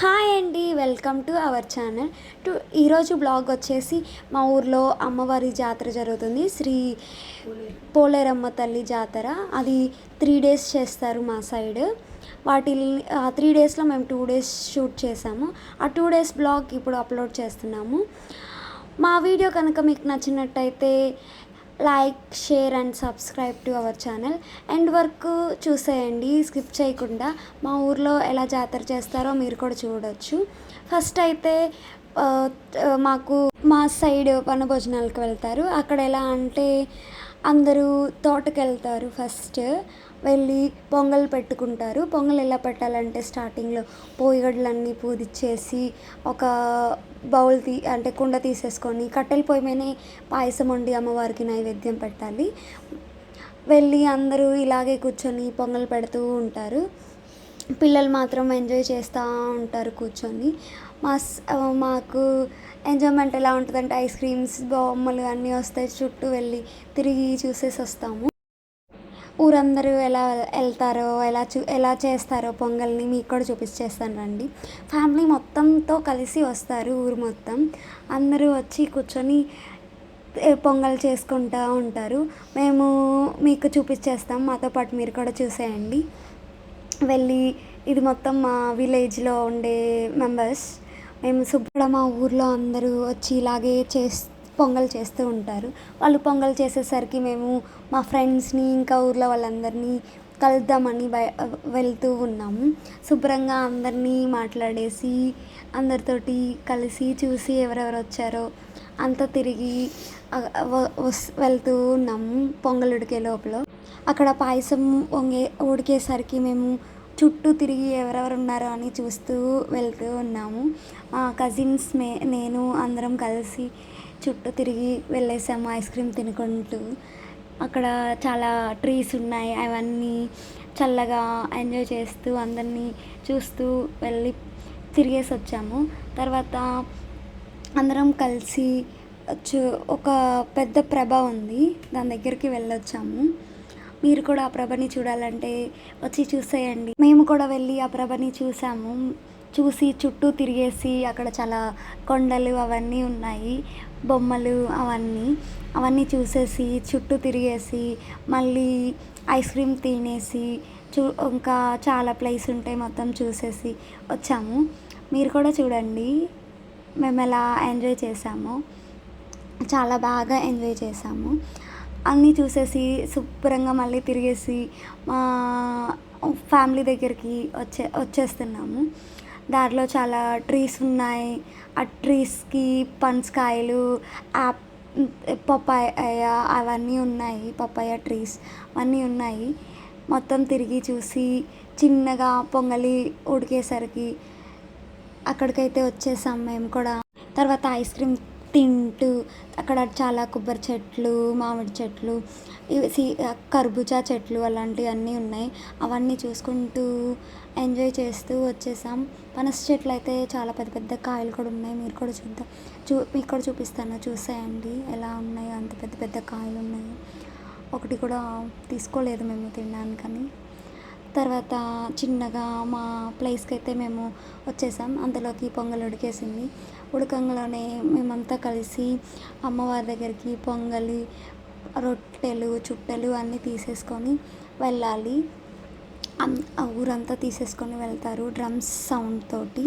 Hi అండి welcome to our channel. To ఈరోజు blog వచ్చేసి మా ఊర్లో అమ్మవారి జాతర జరుగుతుంది. శ్రీ పోలేరమ్మ తల్లి జాతర. అది త్రీ డేస్ చేస్తారు మా సైడ్. వాటి ఆ త్రీ డేస్లో మేము టూ డేస్ షూట్ చేసాము. ఆ టూ డేస్ బ్లాగ్ ఇప్పుడు అప్లోడ్ చేస్తున్నాము. మా వీడియో కనుక మీకు నచ్చినట్టయితే like share and subscribe to our channel. End వరకు చూసేయండి స్కిప్ చేయకుండా. మా ఊర్లో ఎలా జాతర చేస్తారో మీరు కూడా చూడొచ్చు. ఫస్ట్ అయితే మాకు మా సైడ్ వనభోజనాలకు వెళ్తారు. అక్కడ ఎలా అంటే అందరూ తోటకెళ్తారు ఫస్ట్. వెళ్ళి పొంగల్ పెట్టుకుంటారు. పొంగల్ ఎలా పెట్టాలంటే స్టార్టింగ్లో పోయిగడ్లన్నీ పూదిచ్చేసి ఒక బౌల్ తీ అంటే కుండ తీసేసుకొని కట్టెల పొయ్యి మీదనే పాయసం వండి అమ్మవారికి నైవేద్యం పెట్టాలి. వెళ్ళి అందరూ ఇలాగే కూర్చొని పొంగల్ పెడుతూ ఉంటారు. పిల్లలు మాత్రం ఎంజాయ్ చేస్తూ ఉంటారు కూర్చొని. మా మాకు ఎంజాయ్మెంట్ ఎలా ఉంటుందంటే ఐస్ క్రీమ్స్ బొమ్మలు అన్నీ వస్తాయి చుట్టూ వెళ్ళి తిరిగి చూసేసి వస్తాము. ఊరందరూ ఎలా వెళ్తారో ఎలా చూ ఎలా చేస్తారో పొంగల్ని మీకు కూడా చూపించేస్తాను రండి. ఫ్యామిలీ మొత్తంతో కలిసి వస్తారు ఊరు మొత్తం. అందరూ వచ్చి కూర్చొని పొంగల్ చేసుకుంటూ ఉంటారు. మేము మీకు చూపించేస్తాం మాతో పాటు మీరు కూడా చూసేయండి. వెళ్ళి ఇది మొత్తం మా విలేజ్లో ఉండే మెంబర్స్. మేము శుభ్ర మా ఊర్లో అందరూ వచ్చి ఇలాగే చేస్ పొంగల్ చేస్తూ ఉంటారు. వాళ్ళు పొంగల్ చేసేసరికి మేము మా ఫ్రెండ్స్ని ఇంకా ఊర్లో వాళ్ళందరినీ కలుద్దామని బయ వెళ్తూ ఉన్నాము శుభ్రంగా అందరినీ మాట్లాడేసి అందరితోటి కలిసి చూసి ఎవరెవరు వచ్చారో అంతా తిరిగి వ- వస్- వెళ్తూ ఉన్నాము పొంగల్ ఉడికే లోపల. అక్కడ పాయసం వంగే ఉడికేసరికి మేము చుట్టూ తిరిగి ఎవరెవరు ఉన్నారో అని చూస్తూ వెళ్తూ ఉన్నాము. కజిన్స్ మే నేను అందరం కలిసి చుట్టూ తిరిగి వెళ్ళేసాము ఐస్ క్రీమ్ తినుకుంటూ. అక్కడ చాలా ట్రీస్ ఉన్నాయి. అవన్నీ చల్లగా ఎంజాయ్ చేస్తూ అందరినీ చూస్తూ వెళ్ళి తిరిగేసి వచ్చాము. తర్వాత అందరం కలిసి వచ్చు ఒక పెద్ద ప్రభ ఉంది. దాని దగ్గరికి వెళ్ళొచ్చాము. మీరు కూడా ఆ ప్రభని చూడాలంటే వచ్చి చూసేయండి. మేము కూడా వెళ్ళి ఆ ప్రభని చూసాము. చూసి చుట్టూ తిరిగేసి అక్కడ చాలా కొండలు అవన్నీ ఉన్నాయి. బొమ్మలు అవన్నీ. అవన్నీ చూసేసి చుట్టూ తిరిగేసి మళ్ళీ ఐస్ క్రీమ్ తినేసి చూ ఇంకా చాలా ప్లేస్ ఉంటాయి మొత్తం చూసేసి వచ్చాము. మీరు కూడా చూడండి. మేము ఎలా ఎంజాయ్ చేసాము. చాలా బాగా ఎంజాయ్ చేసాము. అన్నీ చూసేసి శుభ్రంగా మళ్ళీ తిరిగేసి మా ఫ్యామిలీ దగ్గరికి వచ్చే వచ్చేస్తున్నాము. దారిలో చాలా ట్రీస్ ఉన్నాయి. ఆ ట్రీస్కి పనసకాయలు యాప్ పప్పాయ అవన్నీ ఉన్నాయి. పప్పాయ ట్రీస్ అవన్నీ ఉన్నాయి. మొత్తం తిరిగి చూసి చిన్నగా పొంగలి ఉడికేసరికి అక్కడికైతే వచ్చేసాం మేము కూడా. తర్వాత ఐస్ క్రీమ్ తింటూ అక్కడ చాలా కొబ్బరి చెట్లు మామిడి చెట్లు ఇవి కర్బూజా చెట్లు అలాంటివి అన్నీ ఉన్నాయి. అవన్నీ చూసుకుంటూ ఎంజాయ్ చేస్తూ వచ్చేసాం. పనస చెట్లు అయితే చాలా పెద్ద పెద్ద కాయలు కూడా ఉన్నాయి. మీరు కూడా చూద్దాం చూ మీకు కూడా చూపిస్తాను. చూసేయండి. ఎలా ఉన్నాయో? అంత పెద్ద పెద్ద కాయలు ఉన్నాయి. ఒకటి కూడా తీసుకోలేదు మేము తినడానికని. తర్వాత చిన్నగా మా ప్లేస్కి అయితే మేము వచ్చేసాం. అంతలోకి పొంగల్ ఉడికేసింది. ఉడకంగానే మేమంతా కలిసి అమ్మవారి దగ్గరికి పొంగలి రొట్టెలు చుట్టెలు అన్నీ తీసేసుకొని వెళ్ళాలి. ఆ ఊరంతా తీసేసుకొని వెళ్తారు డ్రమ్స్ సౌండ్ తోటి.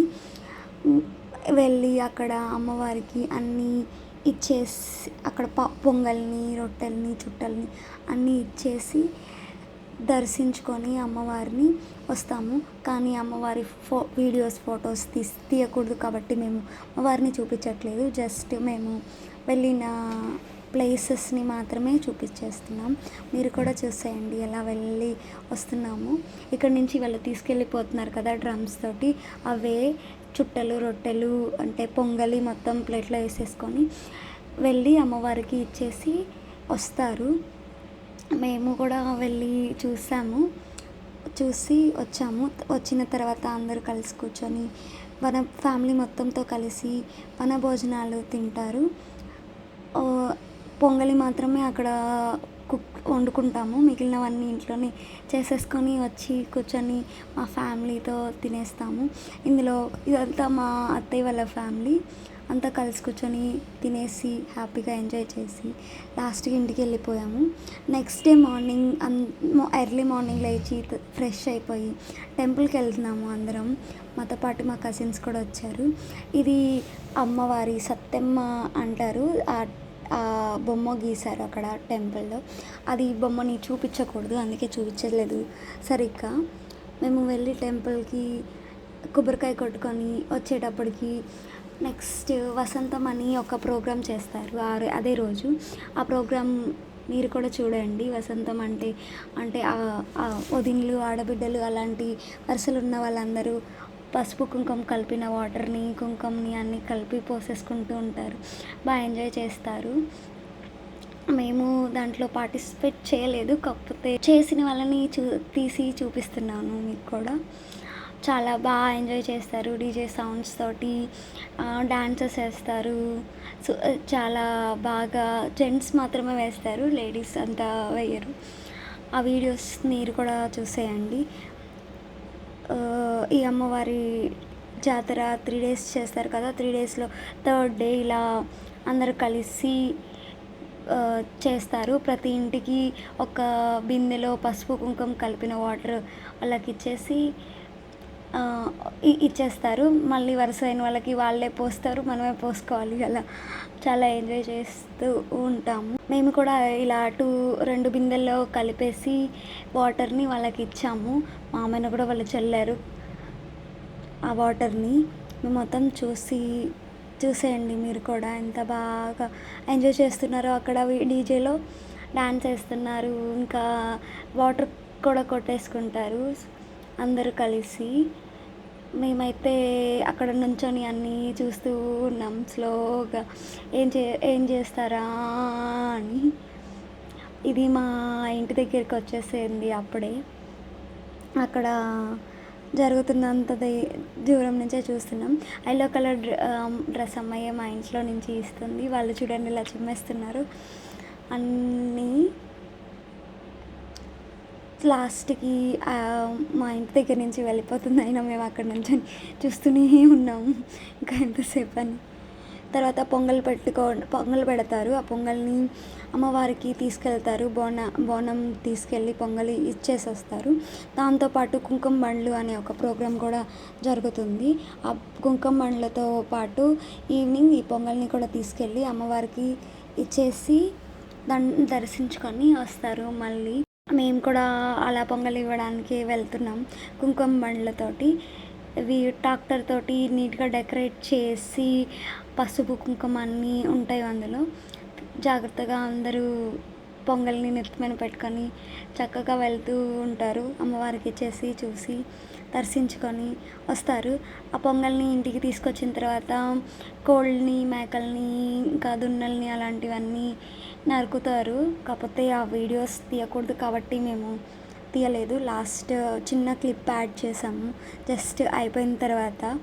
వెళ్ళి అక్కడ అమ్మవారికి అన్నీ ఇచ్చేసి అక్కడ ప పొంగల్ని రొట్టెల్ని చుట్టల్ని అన్నీ ఇచ్చేసి దర్శించుకొని అమ్మవారిని వస్తాము. కానీ అమ్మవారి ఫో వీడియోస్ ఫొటోస్ తీసి తీయకూడదు కాబట్టి మేము అమ్మవారిని చూపించట్లేదు. జస్ట్ మేము వెళ్ళిన ప్లేసెస్ని మాత్రమే చూపించేస్తున్నాం. మీరు కూడా చూసేయండి ఎలా వెళ్ళి వస్తున్నాము. ఇక్కడ నుంచి వాళ్ళు తీసుకెళ్ళిపోతున్నారు కదా డ్రమ్స్ తోటి. అవే చుట్టలు రొట్టెలు అంటే పొంగలి మొత్తం ప్లేట్లో వేసేసుకొని వెళ్ళి అమ్మవారికి ఇచ్చేసి వస్తారు. మేము కూడా వెళ్ళి చూసాము. చూసి వచ్చాము. వచ్చిన తర్వాత అందరూ కలిసి కూర్చొని మన ఫ్యామిలీ మొత్తంతో కలిసి మన భోజనాలు తింటారు పొంగలి మాత్రమే అక్కడ కుక్ వండుకుంటాము. మిగిలినవన్నీ ఇంట్లోనే చేసేసుకొని వచ్చి కూర్చొని మా ఫ్యామిలీతో తినేస్తాము. ఇందులో ఇదంతా మా అత్తయ్య వాళ్ళ ఫ్యామిలీ. అంతా కలిసి కూర్చొని తినేసి హ్యాపీగా ఎంజాయ్ చేసి లాస్ట్కి ఇంటికి వెళ్ళిపోయాము. Next day morning an early morning లేచి ఫ్రెష్ అయిపోయి టెంపుల్కి వెళ్తున్నాము అందరం. మాతో పాటు మా కజిన్స్ కూడా వచ్చారు. ఇది అమ్మవారి సత్తెమ్మ అంటారు. ఆ ఆ బొమ్మ గీశారు అక్కడ టెంపుల్లో. అది బొమ్మని చూపించకూడదు అందుకే చూపించలేదు సరిగ్గా. మేము వెళ్ళి టెంపుల్కి కొబ్బరికాయ కొట్టుకొని వచ్చేటప్పటికి నెక్స్ట్ వసంతం అని ఒక ప్రోగ్రామ్ చేస్తారు ఆ అదే రోజు. ఆ ప్రోగ్రామ్ మీరు కూడా చూడండి. వసంతం అంటే అంటే వదిన్లు వదినలు ఆడబిడ్డలు అలాంటి వరుసలు ఉన్న వాళ్ళందరూ పసుపు కుంకుమ కలిపిన వాటర్ని కుంకుమని అన్నీ కలిపి పోసేసుకుంటూ ఉంటారు. బాగా ఎంజాయ్ చేస్తారు. మేము దాంట్లో పార్టిసిపేట్ చేయలేదు. కాకపోతే చేసిన వాళ్ళని చూ తీసి చూపిస్తున్నాను మీకు కూడా. చాలా బాగా ఎంజాయ్ చేస్తారు. డీజే సౌండ్స్ తోటి డాన్సెస్ వేస్తారు. సో చాలా బాగా జెంట్స్ మాత్రమే వేస్తారు. లేడీస్ అంతా వేయరు. ఆ వీడియోస్ మీరు కూడా చూసేయండి. ఈ అమ్మవారి జాతర త్రీ డేస్ చేస్తారు కదా త్రీ డేస్లో థర్డ్ డే ఇలా అందరు కలిసి చేస్తారు. ప్రతి ఇంటికి ఒక బిందెలో పసుపు కుంకుమ కలిపిన వాటర్ వాళ్ళకి ఇచ్చేసి ఇచ్చేస్తారు. మళ్ళీ వరుస అయిన వాళ్ళకి వాళ్ళే పోస్తారు. మనమే పోసుకోవాలి అలా చాలా ఎంజాయ్ చేస్తూ ఉంటాము. మేము కూడా ఇలా టూ రెండు బిందెల్లో కలిపేసి వాటర్ని వాళ్ళకి ఇచ్చాము. మా కూడా వాళ్ళు చల్లారు ఆ వాటర్ని. మేము మొత్తం చూసి చూసేయండి మీరు కూడా ఎంత బాగా ఎంజాయ్ చేస్తున్నారో. అక్కడ డీజేలో డాన్స్ వేస్తున్నారు. ఇంకా వాటర్ కూడా కొట్టేసుకుంటారు. అందరూ కలిసి మేమైతే అక్కడ నుంచొని అన్నీ చూస్తూ ఉన్నాం స్లోగా. ఏం చే ఏం చేస్తారా? అని. ఇది మా ఇంటి దగ్గరికి వచ్చేసింది అప్పుడే. అక్కడ జరుగుతున్నంత దే- దూరం నుంచే చూస్తున్నాం. ఎల్లో కలర్ డ్రెస్ అమ్మాయి మా ఇంట్లో నుంచి ఇస్తుంది. వాళ్ళు చూడండి ఇలా చిమ్మేస్తున్నారు. అన్నీ లాస్ట్కి మా ఇంటి దగ్గర నుంచి వెళ్ళిపోతుంది. అయినా మేము అక్కడ నుంచి చూస్తూనే ఉన్నాము ఇంకా ఎంతసేపు అని. తర్వాత పొంగల్ పెట్టుకో పొంగల్ పెడతారు. ఆ పొంగల్ని అమ్మవారికి తీసుకెళ్తారు. బోన బోనం తీసుకెళ్ళి పొంగలి ఇచ్చేసి వస్తారు దాంతోపాటు కుంకుమ బండ్లు అనే ఒక ప్రోగ్రాం కూడా జరుగుతుంది. ఆ కుంకుమ బండ్లతో పాటు ఈవినింగ్ ఈ పొంగల్ని కూడా తీసుకెళ్ళి అమ్మవారికి ఇచ్చేసి దాన్ని దర్శించుకొని వస్తారు మళ్ళీ. మేము కూడా అలా పొంగల్ ఇవ్వడానికి వెళ్తున్నాం కుంకుమ బండ్లతోటి. ఇవి ట్రాక్టర్ తోటి నీట్గా డెకరేట్ చేసి పసుపు కుంకుమ అన్నీ ఉంటాయి అందులో. జాగ్రత్తగా అందరూ పొంగల్ని నెత్తిమీద పెట్టుకొని చక్కగా వెళ్తూ ఉంటారు. అమ్మవారికి ఇచ్చేసి చూసి దర్శించుకొని వస్తారు. ఆ పొంగల్ని ఇంటికి తీసుకొచ్చిన తర్వాత కోళ్ళని మేకల్ని ఇంకా దున్నల్ని అలాంటివన్నీ నరుకుతారు. కాకపోతే ఆ వీడియోస్ తీయకూడదు కాబట్టి మేము తీయలేదు. లాస్ట్ చిన్న క్లిప్ యాడ్ చేసాము. జస్ట్ అయిపోయిన తర్వాత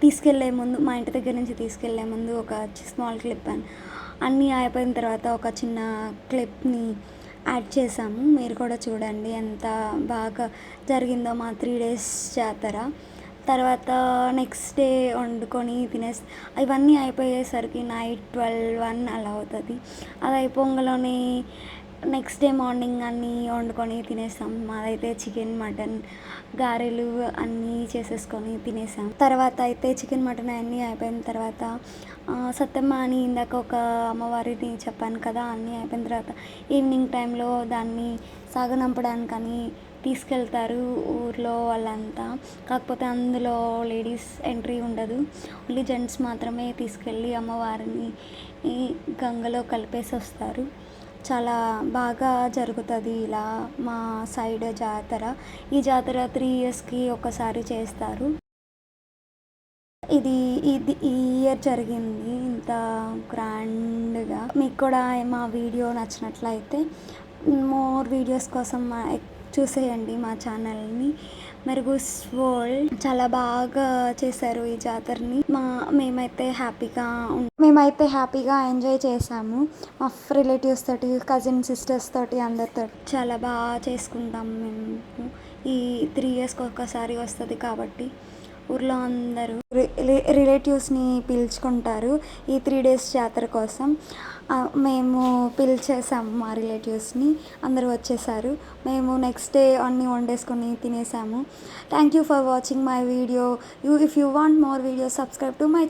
తీసుకెళ్ళే ముందు మా ఇంటి దగ్గర నుంచి తీసుకెళ్ళే ముందు ఒక స్మాల్ క్లిప్ అని అన్నీ అయిపోయిన తర్వాత ఒక చిన్న క్లిప్ని యాడ్ చేసాము. మీరు కూడా చూడండి ఎంత బాగా జరిగిందో మా త్రీ డేస్ జాతర. తర్వాత నెక్స్ట్ డే వండుకొని తినేసి ఇవన్నీ అయిపోయేసరికి నైట్ ట్వెల్వ్ వన్ అలా అవుతుంది. అది అయిపోగానే నెక్స్ట్ డే మార్నింగ్ అన్నీ వండుకొని తినేసాం. మాదైతే చికెన్ మటన్ గారెలు అన్నీ చేసేసుకొని తినేసాం. తర్వాత అయితే చికెన్ మటన్ అన్నీ అయిపోయిన తర్వాత ఆ, సత్తమ్మ అని ఇందాక ఒక అమ్మవారిని చెప్పాను కదా అన్నీ అయిపోయిన తర్వాత ఈవినింగ్ టైంలో దాన్ని సాగనంపడానికని తీసుకెళ్తారు ఊర్లో వాళ్ళంతా. కాకపోతే అందులో లేడీస్ ఎంట్రీ ఉండదు. ఓన్లీ జెంట్స్ మాత్రమే తీసుకెళ్ళి అమ్మవారిని ఈ గంగలో కలిపేసి వస్తారు. చాలా బాగా జరుగుతుంది ఇలా మా సైడ్ జాతర. ఈ జాతర త్రీ ఇయర్స్కి ఒకసారి చేస్తారు. ఇది ఇది ఈ ఇయర్ జరిగింది ఇంత గ్రాండ్గా. మీకు కూడా మా వీడియో నచ్చినట్లయితే మోర్ వీడియోస్ కోసం మా చూసేయండి మా ఛానల్ని. మెరుగుస్ వరల్డ్ చాలా బాగా చేశారు ఈ జాతరని. మా మేమైతే హ్యాపీగా మేమైతే హ్యాపీగా ఎంజాయ్ చేసాము మా రిలేటివ్స్ తోటి కజిన్ సిస్టర్స్ తోటి అందరితో చాలా బాగా చేసుకుంటాం మేము. ఈ త్రీ ఇయర్స్కి ఒక్కసారి వస్తుంది కాబట్టి. ఊర్లో అందరూ రిలేటివ్స్ని పిలుచుకుంటారు ఈ త్రీ డేస్ జాతర కోసం. మేము పిలిచేసాము మా రిలేటివ్స్ని అందరూ వచ్చేసారు. మేము నెక్స్ట్ డే అన్నీ వండేసుకొని తినేసాము. Thank you for watching my video. You if you want more video subscribe to my